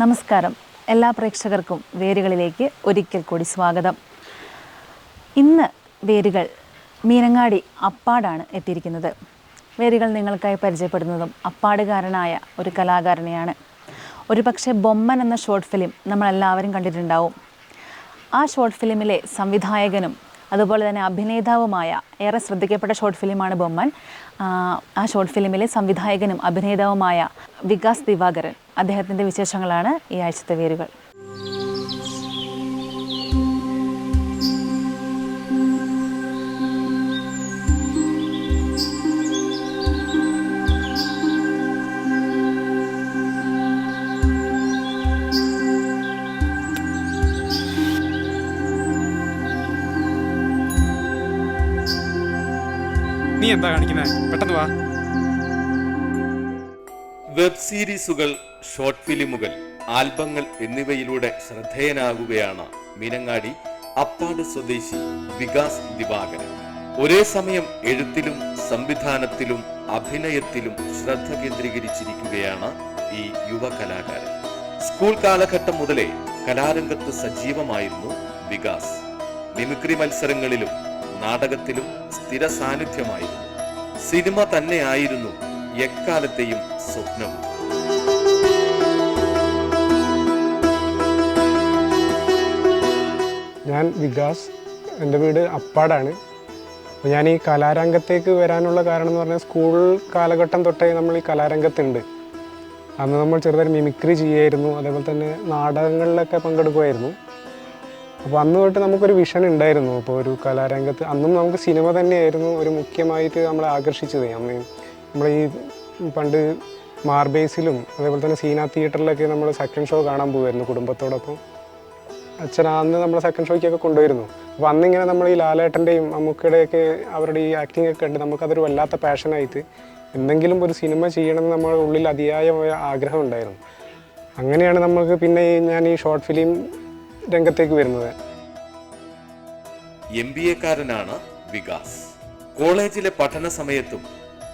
നമസ്കാരം. എല്ലാ പ്രേക്ഷകർക്കും വേരുകളിലേക്ക് ഒരിക്കൽ കൂടി സ്വാഗതം. ഇന്ന് വേരുകൾ മീനങ്ങാടി അപ്പാടാണ് എത്തിയിരിക്കുന്നത്. വേരുകൾ നിങ്ങൾക്കായി പരിചയപ്പെടുന്നതും അപ്പാടുകാരനായ ഒരു കലാകാരനെയാണ്. ഒരു പക്ഷേ ബൊമ്മൻ എന്ന ഷോർട്ട് ഫിലിം നമ്മളെല്ലാവരും കണ്ടിട്ടുണ്ടാവും. ആ ഷോർട്ട് ഫിലിമിലെ സംവിധായകനും അതുപോലെ തന്നെ അഭിനേതാവുമായ ഏറെ ശ്രദ്ധിക്കപ്പെട്ട ഷോർട്ട് ഫിലിമാണ് ബൊമ്മൻ. ആ, ഷോർട്ട് ഫിലിമിലെ സംവിധായകനും അഭിനേതാവുമായ വികാസ് ദിവാകരൻ. അദ്ദേഹത്തിന്റെ വിശേഷങ്ങളാണ് ഈ ആഴ്ചത്തെ വേരുകൾ. എന്താ കാണിക്കുന്നത് പെട്ടെന്ന് വാ. വെബ് സീരീസുകൾ ഷോർട്ട് ഫിലിമുകൾ ആൽബങ്ങൾ എന്നിവയിലൂടെ ശ്രദ്ധേയനാകുകയാണ് മീനങ്ങാടി അപ്പാട് സ്വദേശി വികാസ് ദിവാകരൻ. ഒരേ സമയം എഴുത്തിലും സംവിധാനത്തിലും അഭിനയത്തിലും ശ്രദ്ധ കേന്ദ്രീകരിച്ചിരിക്കുകയാണ് ഈ യുവ കലാകാരൻ. സ്കൂൾ കാലഘട്ടം മുതലേ കലാരംഗത്ത് സജീവമായിരുന്നു വികാസ്. മിമിക്രി മത്സരങ്ങളിലും നാടകത്തിലും സ്ഥിര സാന്നിധ്യമായിരുന്നു. സിനിമ തന്നെയായിരുന്നു എക്കാലത്തെയും സ്വപ്നം. ഞാൻ വികാസ് എന്റെ വീട് അപ്പാടാണ്. അപ്പോൾ ഞാൻ ഈ കലാരംഗത്തേക്ക് വരാനുള്ള കാരണം എന്ന് പറഞ്ഞാൽ സ്കൂൾ കാലഘട്ടം തൊട്ടേ നമ്മൾ ഈ കലാരംഗത്തുണ്ട്. അന്ന് നമ്മൾ ചെറുതായി മിമിക്രി ചെയ്യായിരുന്നു അതേപോലെ തന്നെ നാടകങ്ങളിലൊക്കെ പങ്കെടുക്കുമായിരുന്നു. അപ്പോൾ അന്ന് തൊട്ട് നമുക്കൊരു വിഷൻ ഉണ്ടായിരുന്നു. അപ്പോൾ ഒരു കലാരംഗത്ത് അന്നും നമുക്ക് സിനിമ തന്നെയായിരുന്നു ഒരു മുഖ്യമായിട്ട് നമ്മളെ ആകർഷിച്ചത്. നമ്മൾ ഈ പണ്ട് മാർബേസിലും അതേപോലെ തന്നെ സീന തിയേറ്ററിലൊക്കെ നമ്മൾ സെക്കൻഡ് ഷോ കാണാൻ പോകുമായിരുന്നു കുടുംബത്തോടൊപ്പം. അച്ഛൻ അന്ന് നമ്മളെ സെക്കൻഡ് ഷോയ്ക്കൊക്കെ കൊണ്ടുവരുന്നു. അപ്പോൾ അന്നിങ്ങനെ നമ്മൾ ഈ ലാലേട്ടന്റെയും മമ്മൂക്കയുടെയൊക്കെ അവരുടെ ഈ ആക്ടിംഗ് ഒക്കെ ഉണ്ട് നമുക്കതൊരു വല്ലാത്ത പാഷനായിട്ട് എന്തെങ്കിലും ഒരു സിനിമ ചെയ്യണമെന്ന് നമ്മുടെ ഉള്ളിൽ അതിയായ ആഗ്രഹം ഉണ്ടായിരുന്നു. അങ്ങനെയാണ് നമുക്ക് പിന്നെ ഞാൻ ഈ ഷോർട്ട് ഫിലിം രംഗത്തേക്ക് വരുന്നത്. എം ബി എക്കാരനാണ് വികാസ്. കോളേജിലെ പഠന സമയത്തും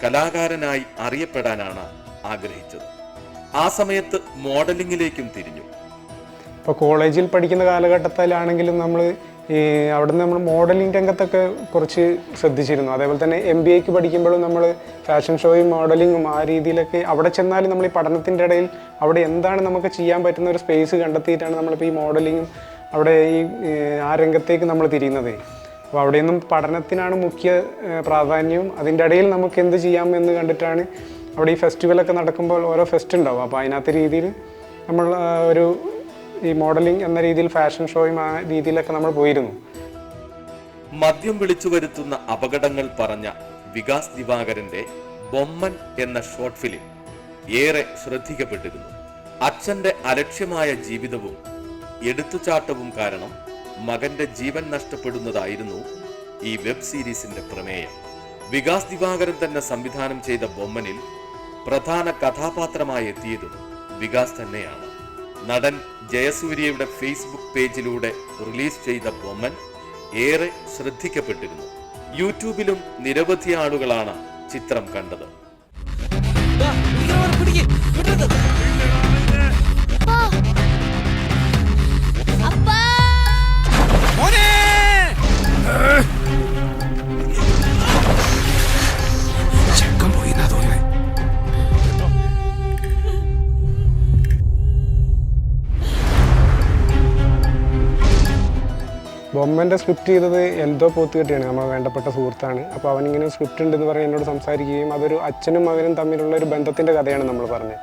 കലാകാരനായി അറിയപ്പെടാനാണ് ആഗ്രഹിച്ചത്. ആ സമയത്ത് മോഡലിംഗിലേക്കും തിരിഞ്ഞു. ഇപ്പോൾ കോളേജിൽ പഠിക്കുന്ന കാലഘട്ടത്തിലാണെങ്കിലും നമ്മൾ ഈ അവിടുന്ന് നമ്മൾ മോഡലിംഗ് രംഗത്തൊക്കെ കുറച്ച് ശ്രദ്ധിച്ചിരുന്നു. അതേപോലെ തന്നെ എം ബി എക്ക് പഠിക്കുമ്പോഴും നമ്മൾ ഫാഷൻ ഷോയും മോഡലിങ്ങും ആ രീതിയിലൊക്കെ അവിടെ ചെന്നാലും നമ്മൾ ഈ പഠനത്തിന്റെ ഇടയിൽ അവിടെ എന്താണ് നമുക്ക് ചെയ്യാൻ പറ്റുന്ന ഒരു സ്പേസ് കണ്ടെത്തിയിട്ടാണ് നമ്മളിപ്പോൾ ഈ മോഡലിങ്ങും അവിടെ ഈ ആ രംഗത്തേക്ക് നമ്മൾ തിരിയുന്നത്. അപ്പോൾ അവിടെ നിന്നും പഠനത്തിനാണ് മുഖ്യ പ്രാധാന്യവും അതിന്റെ ഇടയിൽ നമുക്ക് എന്ത് ചെയ്യാം എന്ന് കണ്ടിട്ടാണ് അവിടെ ഈ ഫെസ്റ്റിവലൊക്കെ നടക്കുമ്പോൾ ഓരോ ഫെസ്റ്റ് ഉണ്ടാവും. അപ്പോൾ അതിനകത്ത് രീതിയിൽ നമ്മൾ ഒരു ഈ മോഡലിംഗ് എന്ന രീതിയിൽ ഫാഷൻ ഷോയും ആ രീതിയിലൊക്കെ നമ്മൾ പോയിരുന്നു. മദ്യം വിളിച്ചു വരുത്തുന്ന അപകടങ്ങൾ പറഞ്ഞ വികാസ് ദിവാകരന്റെ ബൊമ്മൻ എന്ന ഷോർട്ട് ഫിലിം ഏറെ ശ്രദ്ധിക്കപ്പെട്ടിരുന്നു. അച്ഛന്റെ അലക്ഷ്യമായ ജീവിതവും എടുത്തുചാട്ടവും കാരണം മകന്റെ ജീവൻ നഷ്ടപ്പെടുന്നതായിരുന്നു ഈ വെബ് സീരീസിന്റെ പ്രമേയം. വികാസ് ദിവാകരൻ തന്നെ സംവിധാനം ചെയ്ത ബൊമ്മനിൽ പ്രധാന കഥാപാത്രമായി എത്തിയതും വികാസ് തന്നെയാണ്. നടൻ ജയസൂര്യയുടെ ഫേസ്ബുക്ക് പേജിലൂടെ റിലീസ് ചെയ്ത ബൊമ്മൻ ഏറെ ശ്രദ്ധിക്കപ്പെട്ടിരുന്നു. യൂട്യൂബിലും നിരവധി ആളുകളാണ് ചിത്രം കണ്ടത്. ബൊമ്മന്റെ സ്ക്രിപ്റ്റ് ചെയ്തത് എൽദോ പോത്തുകെട്ടിയാണ് നമ്മൾ വേണ്ടപ്പെട്ട സുഹൃത്താണ്. അപ്പോൾ അവനിങ്ങനെ സ്ക്രിപ്റ്റ് ഉണ്ടെന്ന് പറഞ്ഞ് എന്നോട് സംസാരിക്കുകയും അതൊരു അച്ഛനും മകനും തമ്മിലുള്ള ഒരു ബന്ധത്തിന്റെ കഥയാണ് നമ്മൾ പറഞ്ഞത്.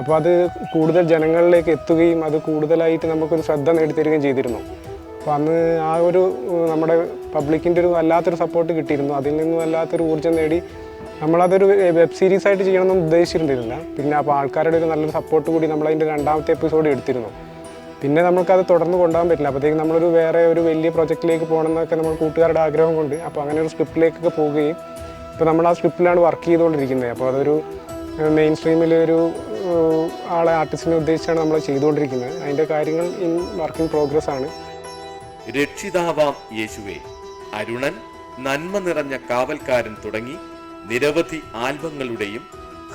അപ്പോൾ അത് കൂടുതൽ ജനങ്ങളിലേക്ക് എത്തുകയും അത് കൂടുതലായിട്ട് നമുക്കൊരു ശ്രദ്ധ നേടിത്തരികയും ചെയ്തിരുന്നു. അപ്പോൾ അന്ന് ആ ഒരു നമ്മുടെ പബ്ലിക്കിന്റെ ഒരു വല്ലാത്തൊരു സപ്പോർട്ട് കിട്ടിയിരുന്നു. അതിൽ നിന്നും വല്ലാത്തൊരു ഊർജം നേടി നമ്മളതൊരു വെബ് സീരീസ് ആയിട്ട് ചെയ്യണമെന്ന് ഉദ്ദേശിച്ചിരുന്നില്ല. പിന്നെ അപ്പോൾ ആൾക്കാരുടെ ഒരു നല്ലൊരു സപ്പോർട്ട് കൂടി നമ്മളതിന്റെ രണ്ടാമത്തെ എപ്പിസോഡ് എടുത്തിരുന്നു. പിന്നെ നമുക്കത് തുടർന്ന് കൊണ്ടുപോകാൻ പറ്റില്ല. അപ്പോഴത്തേക്കും നമ്മളൊരു വേറെ ഒരു വലിയ പ്രൊജക്റ്റിലേക്ക് പോകണമെന്നൊക്കെ നമ്മൾ കൂട്ടുകാരുടെ ആഗ്രഹം കൊണ്ട് അപ്പോൾ അങ്ങനെ ഒരു സ്ക്രിപ്റ്റിലേക്കൊക്കെ പോവുകയും ഇപ്പോൾ നമ്മൾ ആ സ്ക്രിപ്റ്റിലാണ് വർക്ക് ചെയ്തുകൊണ്ടിരിക്കുന്നത്. അപ്പോൾ അതൊരു മെയിൻ സ്ട്രീമിൽ ഒരു ആളെ ആർട്ടിസ്റ്റിനെ ഉദ്ദേശിച്ചാണ് നമ്മൾ ചെയ്തുകൊണ്ടിരിക്കുന്നത്. അതിന്റെ കാര്യങ്ങൾ ഇൻ വർക്ക് ഇൻ പ്രോഗ്രസ് ആണ്. രക്ഷിതാവാം യേശുവേ. അരുണൻ നന്മ നിറഞ്ഞ കാവൽക്കാരൻ തുടങ്ങി നിരവധി ആൽബങ്ങളുടെയും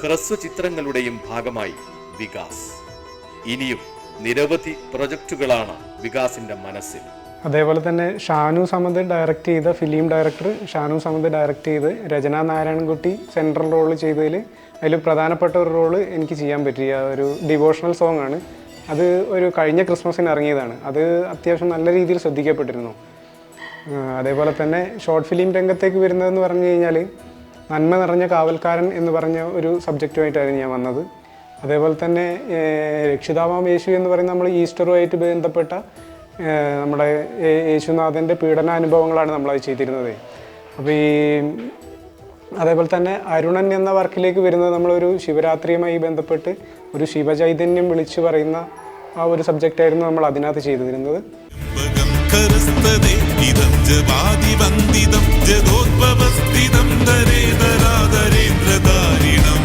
ഹ്രസ്വ ചിത്രങ്ങളുടെയും ഭാഗമായി വികാസ്. ഇനിയും നിരവധി പ്രൊജക്റ്റുകളാണ് വികാസിന്റെ മനസ്സിൽ. അതേപോലെ തന്നെ ഷാനു സമദ് ഡയറക്റ്റ് ചെയ്ത film director Shanu Samad direct ചെയ്ത് രചന നാരായണൻകുട്ടി സെൻട്രൽ റോൾ ചെയ്തതിൽ അതിൽ പ്രധാനപ്പെട്ട ഒരു റോൾ എനിക്ക് ചെയ്യാൻ പറ്റിയ ഒരു ഡിവോഷണൽ സോങ് ആണ്. അത് ഒരു കഴിഞ്ഞ ക്രിസ്മസിന് ഇറങ്ങിയതാണ്. അത് അത്യാവശ്യം നല്ല രീതിയിൽ ശ്രദ്ധിക്കപ്പെട്ടിരുന്നു. അതേപോലെ തന്നെ ഷോർട്ട് ഫിലിം രംഗത്തേക്ക് വരുന്നതെന്ന് പറഞ്ഞു കഴിഞ്ഞാൽ നന്മ നിറഞ്ഞ കാവൽക്കാരൻ എന്ന് പറഞ്ഞ ഒരു സബ്ജക്റ്റുമായിട്ടായിരുന്നു ഞാൻ വന്നത്. അതേപോലെ തന്നെ രക്ഷിതാവാം യേശു എന്ന് പറയുന്ന നമ്മൾ ഈസ്റ്ററുമായിട്ട് ബന്ധപ്പെട്ട നമ്മുടെ യേശുനാഥന്റെ പീഡനാനുഭവങ്ങളാണ് നമ്മളത് ചെയ്തിരുന്നത്. അപ്പോൾ ഈ അതേപോലെ തന്നെ അരുണൻ എന്ന വർക്കിലേക്ക് വരുന്നത് നമ്മളൊരു ശിവരാത്രിയുമായി ബന്ധപ്പെട്ട് ഒരു ശിവചൈതന്യം വിളിച്ചു പറയുന്ന ആ ഒരു സബ്ജക്റ്റായിരുന്നു നമ്മൾ അതിനകത്ത് ചെയ്തിരുന്നത്. ജദോദ്ഭവസ്ഥിതം ദരേതരാദരേന്ദ്രദാരിണം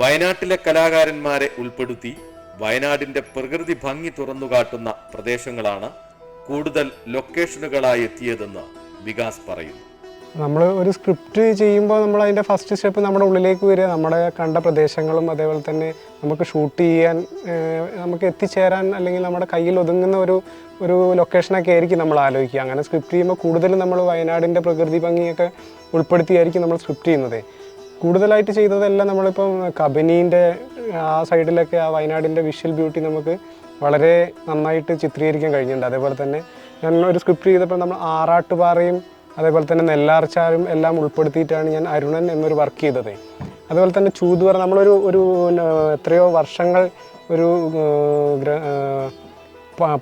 വയനാട്ടിലെ കലാകാരന്മാരെ ഉൾപ്പെടുത്തി വയനാടിന്റെ പ്രകൃതി ഭംഗി തുറന്നുകാട്ടുന്ന പ്രദേശങ്ങളാണ് കൂടുതൽ ലൊക്കേഷനുകളായി എത്തിയതെന്ന് വികാസ് പറയുന്നു. നമ്മൾ ഒരു സ്ക്രിപ്റ്റ് ചെയ്യുമ്പോൾ നമ്മൾ അതിന്റെ ഫസ്റ്റ് സ്റ്റെപ്പ് നമ്മുടെ ഉള്ളിലേക്ക് വരിക. നമ്മുടെ കണ്ട പ്രദേശങ്ങളും അതേപോലെ തന്നെ നമുക്ക് ഷൂട്ട് ചെയ്യാൻ നമുക്ക് എത്തിച്ചേരാൻ അല്ലെങ്കിൽ നമ്മുടെ കയ്യിൽ ഒതുങ്ങുന്ന ഒരു ഒരു ലൊക്കേഷനൊക്കെ ആയിരിക്കും നമ്മൾ ആലോചിക്കുക. അങ്ങനെ സ്ക്രിപ്റ്റ് ചെയ്യുമ്പോൾ കൂടുതലും നമ്മൾ വയനാടിന്റെ പ്രകൃതി ഭംഗിയൊക്കെ ഉൾപ്പെടുത്തിയായിരിക്കും നമ്മൾ സ്ക്രിപ്റ്റ് ചെയ്യുന്നത്. കൂടുതലായിട്ട് ചെയ്തതെല്ലാം നമ്മളിപ്പം കബനീന്റെ ആ സൈഡിലൊക്കെ ആ വയനാടിന്റെ വിഷ്വൽ ബ്യൂട്ടി നമുക്ക് വളരെ നന്നായിട്ട് ചിത്രീകരിക്കാൻ കഴിഞ്ഞിട്ടുണ്ട്. അതേപോലെ തന്നെ ഞാൻ ഒരു സ്ക്രിപ്റ്റ് ചെയ്തപ്പോൾ നമ്മൾ ആറാട്ടുപാറയും അതേപോലെ തന്നെ നെല്ലാർച്ചാരും എല്ലാം ഉൾപ്പെടുത്തിയിട്ടാണ് ഞാൻ അരുണൻ എന്നൊരു വർക്ക് ചെയ്തത്. അതുപോലെ തന്നെ ചൂതുവറ നമ്മളൊരു ഒരു എത്രയോ വർഷങ്ങൾ ഒരു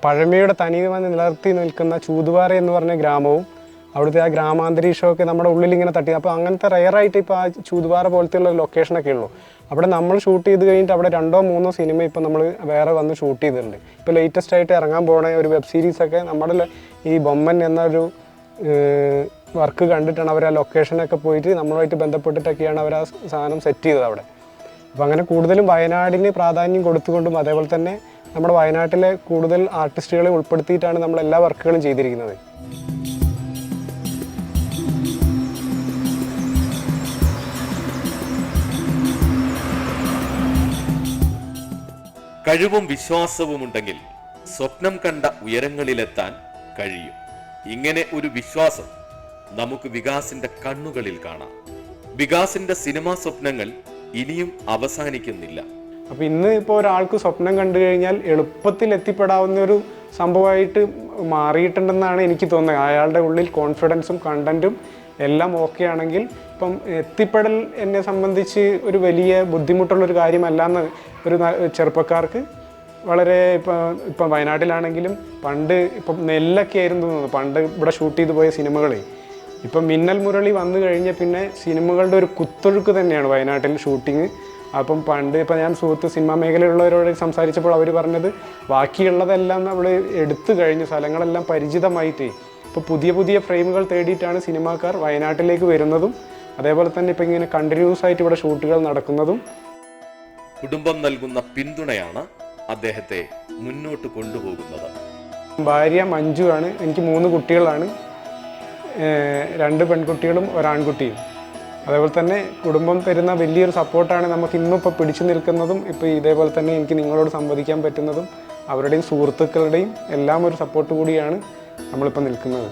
പഴമയുടെ തനിമ നിലനിർത്തി നിൽക്കുന്ന ചൂതുവാറ എന്ന് പറഞ്ഞ ഗ്രാമവും അവിടുത്തെ ആ ഗ്രാമാന്തരീക്ഷമൊക്കെ നമ്മുടെ ഉള്ളിൽ ഇങ്ങനെ തട്ടി. അപ്പോൾ അങ്ങനത്തെ റയറായിട്ട് ഇപ്പോൾ ആ ചൂതുപാറ പോലത്തെയുള്ള ലൊക്കേഷനൊക്കെ ഉള്ളൂ. അവിടെ നമ്മൾ ഷൂട്ട് ചെയ്ത് കഴിഞ്ഞിട്ട് അവിടെ രണ്ടോ മൂന്നോ സിനിമ ഇപ്പോൾ നമ്മൾ വേറെ വന്ന് ഷൂട്ട് ചെയ്തിട്ടുണ്ട്. ഇപ്പോൾ ലേറ്റസ്റ്റ് ആയിട്ട് ഇറങ്ങാൻ പോണ ഒരു വെബ് സീരീസൊക്കെ നമ്മുടെ ഈ ബൊമ്മൻ എന്നൊരു വർക്ക് കണ്ടിട്ടാണ് അവർ ആ ലൊക്കേഷനൊക്കെ പോയിട്ട് നമ്മളുമായിട്ട് ബന്ധപ്പെട്ടിട്ടൊക്കെയാണ് അവർ ആ സാധനം സെറ്റ് ചെയ്തത് അവിടെ. അപ്പോൾ അങ്ങനെ കൂടുതലും വയനാടിന് പ്രാധാന്യം കൊടുത്തുകൊണ്ടും അതേപോലെ തന്നെ നമ്മുടെ വയനാട്ടിലെ കൂടുതൽ ആർട്ടിസ്റ്റുകളെ ഉൾപ്പെടുത്തിയിട്ടാണ് നമ്മൾ എല്ലാ വർക്കുകളും ചെയ്തിരിക്കുന്നത്. കഴിവും വിശ്വാസവും ഉണ്ടെങ്കിൽ സ്വപ്നം കണ്ട ഉയരങ്ങളിലെത്താൻ കഴിയും. ഇങ്ങനെ ഒരു വിശ്വാസം നമുക്ക് വികാസിന്റെ കണ്ണുകളിൽ കാണാം. വികാസിന്റെ സിനിമാ സ്വപ്നങ്ങൾ ഇനിയും അവസാനിക്കുന്നില്ല. അപ്പൊ ഇന്ന് ഇപ്പോൾ ഒരാൾക്ക് സ്വപ്നം കണ്ടു കഴിഞ്ഞാൽ എളുപ്പത്തിൽ എത്തിപ്പെടാവുന്ന ഒരു സംഭവമായിട്ട് മാറിയിട്ടുണ്ടെന്നാണ് എനിക്ക് തോന്നുന്നത്. അയാളുടെ ഉള്ളിൽ കോൺഫിഡൻസും കണ്ടന്റും എല്ലാം ഓക്കെ ആണെങ്കിൽ ഇപ്പം എത്തിപ്പെടൽ എന്നെ സംബന്ധിച്ച് ഒരു വലിയ ബുദ്ധിമുട്ടുള്ളൊരു കാര്യമല്ല എന്ന് ഒരു ചെറുപ്പക്കാർക്ക് വളരെ ഇപ്പം ഇപ്പം വയനാട്ടിലാണെങ്കിലും പണ്ട് ഇപ്പം നെല്ലൊക്കെ ആയിരുന്നു പണ്ട് ഇവിടെ ഷൂട്ട് ചെയ്തു പോയ സിനിമകളെ. ഇപ്പം മിന്നൽ മുരളി വന്നു കഴിഞ്ഞ പിന്നെ സിനിമകളുടെ ഒരു കുത്തൊഴുക്ക് തന്നെയാണ് വയനാട്ടിൽ ഷൂട്ടിങ്. അപ്പം പണ്ട് ഇപ്പം ഞാൻ സുഹൃത്ത് സിനിമാ മേഖലയിലുള്ളവരോട് സംസാരിച്ചപ്പോൾ അവർ പറഞ്ഞത് ബാക്കിയുള്ളതെല്ലാം നമ്മൾ എടുത്തു കഴിഞ്ഞു സ്ഥലങ്ങളെല്ലാം പരിചിതമായിട്ടേ. ഇപ്പോൾ പുതിയ പുതിയ ഫ്രെയിമുകൾ തേടിയിട്ടാണ് സിനിമാക്കാർ വയനാട്ടിലേക്ക് വരുന്നതും അതേപോലെ തന്നെ ഇപ്പം ഇങ്ങനെ കണ്ടിന്യൂസ് ആയിട്ട് ഇവിടെ ഷൂട്ടുകൾ നടക്കുന്നതും കുടുംബം നൽകുന്ന പിന്തുണയാണ് അദ്ദേഹത്തെ മുന്നോട്ട് കൊണ്ടുപോകുന്നത്. ഭാര്യ മഞ്ജു ആണ്. എനിക്ക് മൂന്ന് കുട്ടികളാണ്. രണ്ട് പെൺകുട്ടികളും ഒരാൺകുട്ടിയും. അതേപോലെ തന്നെ കുടുംബം തരുന്ന വലിയൊരു സപ്പോർട്ടാണ് നമുക്ക് ഇന്നും ഇപ്പോൾ പിടിച്ചു നിൽക്കുന്നതും ഇപ്പോൾ ഇതേപോലെ തന്നെ എനിക്ക് നിങ്ങളോട് സംവദിക്കാൻ പറ്റുന്നതും അവരുടെയും സുഹൃത്തുക്കളുടെയും എല്ലാം ഒരു സപ്പോർട്ട് കൂടിയാണ് നമ്മളിപ്പോൾ നിൽക്കുന്നത്.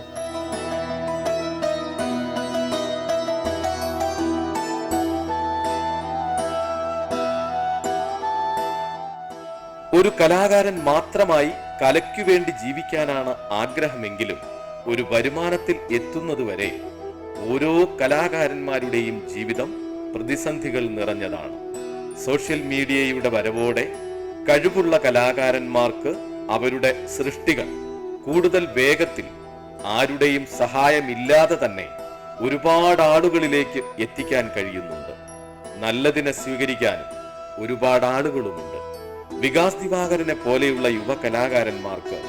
ഒരു കലാകാരൻ മാത്രമായി കലയ്ക്കു വേണ്ടി ജീവിക്കാനാണ് ആഗ്രഹമെങ്കിലും ഒരു വരുമാനത്തിൽ എത്തുന്നതുവരെ ഓരോ കലാകാരന്മാരുടെയും ജീവിതം പ്രതിസന്ധികൾ നിറഞ്ഞതാണ്. സോഷ്യൽ മീഡിയയുടെ വരവോടെ കഴിവുള്ള കലാകാരന്മാർക്ക് അവരുടെ സൃഷ്ടികൾ കൂടുതൽ വേഗത്തിൽ ആരുടെയും സഹായമില്ലാതെ തന്നെ ഒരുപാട് ആളുകളിലേക്ക് എത്തിക്കാൻ കഴിയുന്നുണ്ട്. നല്ലതിനെ സ്വീകരിക്കാനും ഒരുപാട് ആളുകളുമുണ്ട്. വികാസ് ദിവാകരനെ പോലെയുള്ള യുവ കലാകാരന്മാർക്ക്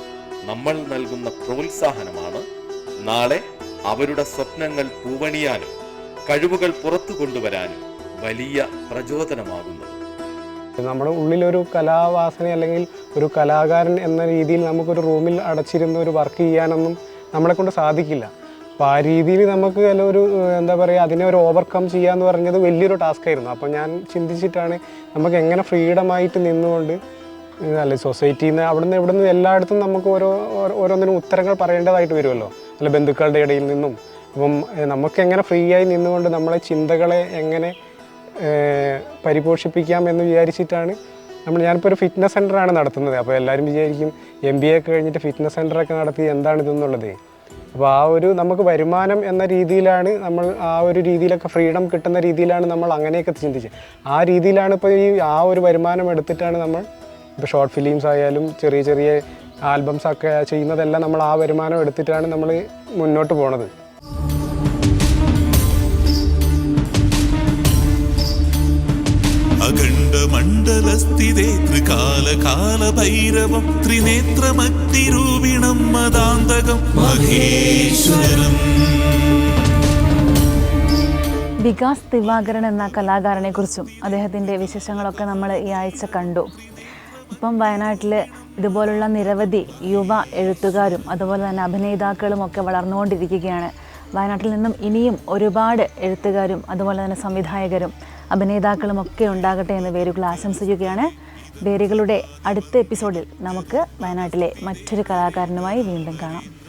നമ്മൾ നൽകുന്ന പ്രോത്സാഹനമാണ് നാളെ അവരുടെ സ്വപ്നങ്ങൾ പൂവണിയാനും കഴിവുകൾ പുറത്തു കൊണ്ടുവരാനും വലിയ പ്രചോദനമാകുന്നത്. നമ്മുടെ ഉള്ളിലൊരു കലാവാസന അല്ലെങ്കിൽ ഒരു കലാകാരൻ എന്ന രീതിയിൽ നമുക്കൊരു റൂമിൽ അടച്ചിരുന്ന് ഒരു വർക്ക് ചെയ്യാനൊന്നും നമ്മളെ കൊണ്ട് സാധിക്കില്ല. അപ്പോൾ ആ രീതിയിൽ നമുക്ക് ഒരു എന്താ പറയുക അതിനെ ഒരു ഓവർകം ചെയ്യുക എന്ന് പറഞ്ഞത് വലിയൊരു ടാസ്ക് ആയിരുന്നു. അപ്പോൾ ഞാൻ ചിന്തിച്ചിട്ടാണ് നമുക്ക് എങ്ങനെ ഫ്രീഡമായിട്ട് നിന്നുകൊണ്ട് അല്ല സൊസൈറ്റിയിൽ നിന്ന് അവിടുന്ന് ഇവിടുന്ന് എല്ലായിടത്തും നമുക്ക് ഓരോ- ഓരോന്നിനും ഉത്തരങ്ങൾ പറയേണ്ടതായിട്ട് വരുമല്ലോ. അല്ല ബന്ധുക്കളുടെ ഇടയിൽ നിന്നും. അപ്പം നമുക്ക് എങ്ങനെ ഫ്രീ ആയി നിന്നുകൊണ്ട് നമ്മളെ ചിന്തകളെ എങ്ങനെ പരിപോഷിപ്പിക്കാം എന്ന് വിചാരിച്ചിട്ടാണ് നമ്മൾ ഞാനിപ്പോൾ ഒരു ഫിറ്റ്നസ് സെന്ററാണ് നടത്തുന്നത്. അപ്പോൾ എല്ലാവരും വിചാരിക്കും എം ബി എ ഒക്കെ കഴിഞ്ഞിട്ട് ഫിറ്റ്നസ് സെന്ററൊക്കെ നടത്തി എന്താണ് ഇതെന്നുള്ളത്. അപ്പോൾ ആ ഒരു നമുക്ക് വരുമാനം എന്ന രീതിയിലാണ് നമ്മൾ ആ ഒരു രീതിയിലൊക്കെ ഫ്രീഡം കിട്ടുന്ന രീതിയിലാണ് നമ്മൾ അങ്ങനെയൊക്കെ ചിന്തിച്ചത്. ആ രീതിയിലാണ് ഇപ്പോൾ ഈ ആ ഒരു വരുമാനം എടുത്തിട്ടാണ് നമ്മൾ ഇപ്പോൾ ഷോർട്ട് ഫിലിംസ് ആയാലും ചെറിയ ചെറിയ ആൽബംസ് ഒക്കെ ചെയ്യുന്നതെല്ലാം നമ്മൾ ആ വരുമാനം എടുത്തിട്ടാണ് നമ്മൾ മുന്നോട്ട് പോണത്. മണ്ഡലസ്ഥിതേ ത്രികാല കാല ഭൈരവം ത്രിനേത്രമഗ്നിരൂപിണം മദാന്തകം മഹേശ്വരം വികാസ് ദിവാകരൻ എന്ന കലാകാരനെ കുറിച്ചും അദ്ദേഹത്തിന്റെ വിശേഷങ്ങളൊക്കെ നമ്മൾ ഈ ആഴ്ച കണ്ടു. ഇപ്പം വയനാട്ടിൽ ഇതുപോലുള്ള നിരവധി യുവ എഴുത്തുകാരും അതുപോലെ തന്നെ അഭിനേതാക്കളും ഒക്കെ വളർന്നുകൊണ്ടിരിക്കുകയാണ്. വയനാട്ടിൽ നിന്നും ഇനിയും ഒരുപാട് എഴുത്തുകാരും അതുപോലെ തന്നെ സംവിധായകരും അഭിനേതാക്കളും ഒക്കെ ഉണ്ടാകട്ടെ എന്ന് വേരുകൾ ആശംസിക്കുകയാണ്. വേരുകളുടെ അടുത്ത എപ്പിസോഡിൽ നമുക്ക് വയനാട്ടിലെ മറ്റൊരു കലാകാരനുമായി വീണ്ടും കാണാം.